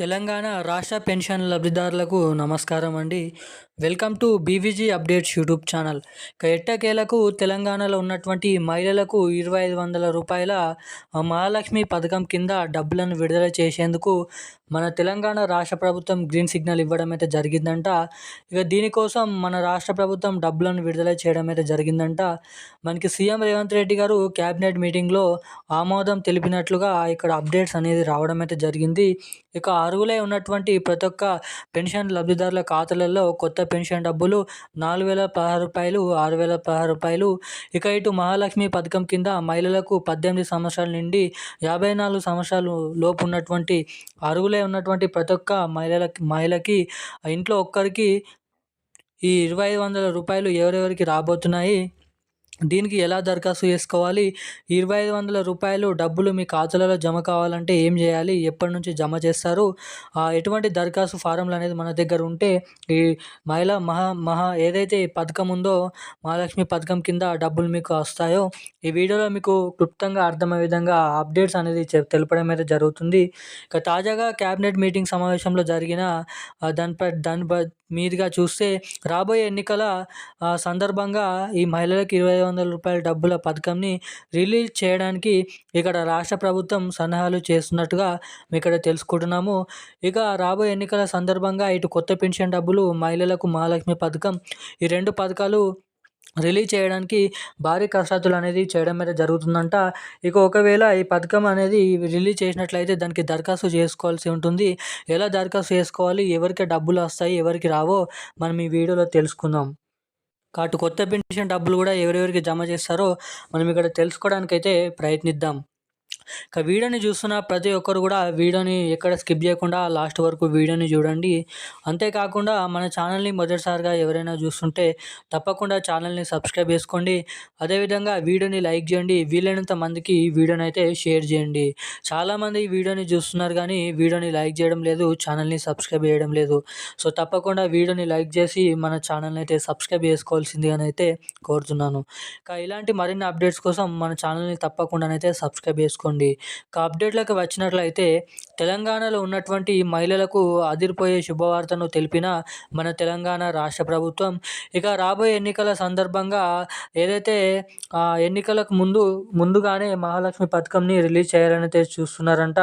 తెలంగాణ రాష్ట్ర పెన్షన్ లబ్ధిదారులకు నమస్కారం అండి. Welcome to BVG updates YouTube channel. ఎట్టకేలకు తెలంగాణలో ఉన్నటువంటి మహిళలకు ఇరవై ఐదు వందల రూపాయల మహాలక్ష్మి పథకం కింద డబ్బులను విడుదల చేసేందుకు మన తెలంగాణ రాష్ట్ర ప్రభుత్వం గ్రీన్ సిగ్నల్ ఇవ్వడం అయితే జరిగిందంట. ఇక దీనికోసం మన రాష్ట్ర ప్రభుత్వం డబ్బులను విడుదల చేయడం అయితే జరిగిందంట. మనకి సీఎం రేవంత్ రెడ్డి గారు క్యాబినెట్ మీటింగ్లో ఆమోదం తెలిపినట్లుగా ఇక్కడ అప్డేట్స్ అనేది రావడం అయితే జరిగింది. ఇక అర్హులై ఉన్నటువంటి ప్రతి ఒక్క పెన్షన్ లబ్ధిదారుల ఖాతాలలో కొత్త పెన్షన్ డబ్బులు నాలుగు వేల పదహారు రూపాయలు ఆరు వేల పదహారు రూపాయలు. ఇక ఇటు మహాలక్ష్మి పథకం కింద మహిళలకు పద్దెనిమిది సంవత్సరాల నుండి యాభై నాలుగు సంవత్సరాలు లోపు ఉన్నటువంటి అర్హులై ఉన్నటువంటి ప్రతి ఒక్క మహిళలకి మహిళకి ఇంట్లో ఒక్కరికి ఈ ఇరవై ఐదు వందల రూపాయలు ఎవరెవరికి రాబోతున్నాయి? దీనికి ఎలా దరఖాస్తు చేసుకోవాలి? ఇరవై ఐదు వందల రూపాయలు డబ్బులు మీ ఖాతాలలో జమ కావాలంటే ఏం చేయాలి? ఎప్పటి నుంచి జమ చేస్తారు? ఎటువంటి దరఖాస్తు ఫారంలు అనేది మన దగ్గర ఉంటే ఈ మహిళ మహా మహా ఏదైతే పథకం ఉందో మహాలక్ష్మి పథకం కింద డబ్బులు మీకు వస్తాయో ఈ వీడియోలో మీకు క్లుప్తంగా అర్థమయ్యే విధంగా అప్డేట్స్ అనేది తెలపడం అయితే జరుగుతుంది. ఇక తాజాగా క్యాబినెట్ మీటింగ్ సమావేశంలో జరిగిన దానిపై దానిపై మీదుగా చూస్తే రాబోయే ఎన్నికల సందర్భంగా ఈ మహిళలకు ఇరవై వందల రూపాయల డబ్బుల పథకంని రిలీజ్ చేయడానికి ఇక్కడ రాష్ట్ర ప్రభుత్వం సన్నాహాలు చేస్తున్నట్టుగా ఇక్కడ తెలుసుకుంటున్నాము. ఇక రాబోయే ఎన్నికల సందర్భంగా ఇటు కొత్త పెన్షన్ డబ్బులు మహిళలకు మహాలక్ష్మి పథకం ఈ రెండు పథకాలు రిలీజ్ చేయడానికి భారీ కసరత్తులు అనేది చేయడం మీద జరుగుతుందంట. ఇక ఒకవేళ ఈ పథకం అనేది రిలీజ్ చేసినట్లయితే దానికి దరఖాస్తు చేసుకోవాల్సి ఉంటుంది. ఎలా దరఖాస్తు చేసుకోవాలి? ఎవరికి డబ్బులు వస్తాయి? ఎవరికి రావో మనం ఈ వీడియోలో తెలుసుకుందాం. కాబట్టి కొత్త పెన్షన్ డబ్బులు కూడా ఎవరెవరికి జమ చేస్తారో మనం ఇక్కడ తెలుసుకోవడానికైతే ప్రయత్నిద్దాం. ఇక వీడియోని చూస్తున్న ప్రతి ఒక్కరు కూడా వీడియోని ఎక్కడ స్కిప్ చేయకుండా లాస్ట్ వరకు వీడియోని చూడండి. అంతేకాకుండా మన ఛానల్ని మొదటిసారిగా ఎవరైనా చూస్తుంటే తప్పకుండా ఛానల్ని సబ్స్క్రైబ్ చేసుకోండి. అదేవిధంగా వీడియోని లైక్ చేయండి. వీలైనంత మందికి ఈ వీడియోని అయితే షేర్ చేయండి. చాలామంది ఈ వీడియోని చూస్తున్నారు కానీ వీడియోని లైక్ చేయడం లేదు ఛానల్ని సబ్స్క్రైబ్ చేయడం లేదు. సో తప్పకుండా వీడియోని లైక్ చేసి మన ఛానల్ని అయితే సబ్స్క్రైబ్ చేసుకోవాల్సింది అని అయితే కోరుతున్నాను. ఇంకా ఇలాంటి మరిన్ని అప్డేట్స్ కోసం మన ఛానల్ని తప్పకుండా అయితే సబ్స్క్రైబ్ చేసుకోండి. చేసుకోండి ఇక అప్డేట్లకు వచ్చినట్లయితే తెలంగాణలో ఉన్నటువంటి మహిళలకు అదిరిపోయే శుభవార్తను తెలిపిన మన తెలంగాణ రాష్ట్ర ప్రభుత్వం. ఇక రాబోయే ఎన్నికల సందర్భంగా ఏదైతే ఎన్నికలకు ముందు ముందుగానే మహాలక్ష్మి పథకంని రిలీజ్ చేయాలని చూస్తున్నారంట.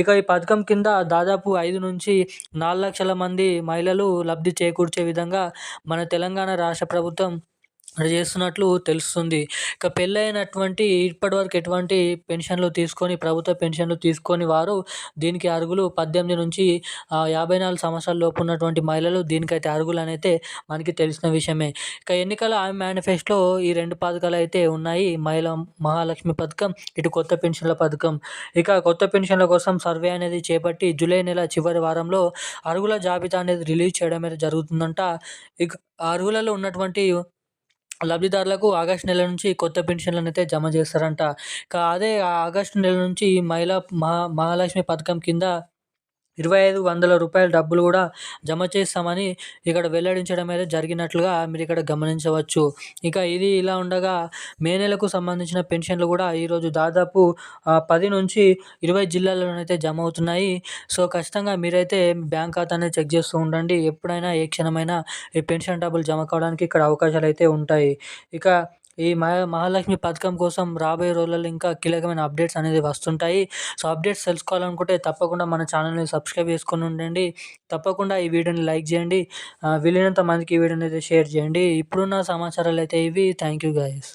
ఇక ఈ పథకం కింద దాదాపు ఐదు నుంచి నాలుగు లక్షల మంది మహిళలు లబ్ధి చేకూర్చే విధంగా మన తెలంగాణ రాష్ట్ర ప్రభుత్వం చేస్తున్నట్లు తెలుస్తుంది. ఇక పెళ్ళైనటువంటి ఇప్పటివరకు ఎటువంటి పెన్షన్లు తీసుకొని ప్రభుత్వ పెన్షన్లు తీసుకొని వారు దీనికి అర్హులు. పద్దెనిమిది నుంచి యాభై నాలుగు సంవత్సరాల లోపు ఉన్నటువంటి మహిళలు దీనికైతే అర్హులు అయితే మనకి తెలిసిన విషయమే. ఇక ఎన్నికల ఆమె మేనిఫెస్టోలో ఈ రెండు పథకాలు అయితే ఉన్నాయి. మహిళ మహాలక్ష్మి పథకం ఇటు కొత్త పెన్షన్ల పథకం. ఇక కొత్త పెన్షన్ల కోసం సర్వే అనేది చేపట్టి జూలై నెల చివరి వారంలో అర్హుల జాబితా అనేది రిలీజ్ చేయడం అయితే జరుగుతుందంట. ఇక అర్హులలో ఉన్నటువంటి లబ్ధిదారులకు ఆగస్టు నెల నుంచి కొత్త పెన్షన్లను అయితే జమ చేస్తారంట. అదే ఆగస్టు నెల నుంచి మహిళా మహా మహాలక్ష్మి పథకం కింద ఇరవై ఐదు వందల రూపాయల డబ్బులు కూడా జమ చేస్తామని ఇక్కడ వెల్లడించడం అయితే జరిగినట్లుగా మీరు ఇక్కడ గమనించవచ్చు. ఇక ఇది ఇలా ఉండగా మే నెలకు సంబంధించిన పెన్షన్లు కూడా ఈరోజు దాదాపు పది నుంచి ఇరవై జిల్లాల్లోనైతే జమ అవుతున్నాయి. సో ఖచ్చితంగా మీరైతే బ్యాంక్ ఖాతాని చెక్ చేస్తూ ఉండండి. ఎప్పుడైనా ఏ క్షణమైనా ఈ పెన్షన్ డబ్బులు జమ కావడానికి ఇక్కడ అవకాశాలు అయితే ఉంటాయి. ఇక ఈ మహాలక్ష్మి పథకం కోసం రాబోయే రోజులలో ఇంకా కీలకమైన అప్డేట్స్ అనేది వస్తుంటాయి. సో అప్డేట్స్ తెలుసుకోవాలనుకుంటే తప్పకుండా మన ఛానల్ని సబ్స్క్రైబ్ చేసుకొని ఉండండి. తప్పకుండా ఈ వీడియోని లైక్ చేయండి. వీలైనంత మందికి ఈ వీడియోని అయితే షేర్ చేయండి. ఇప్పుడున్న సమాచారాలు అయితే ఇవి. Thank you guys.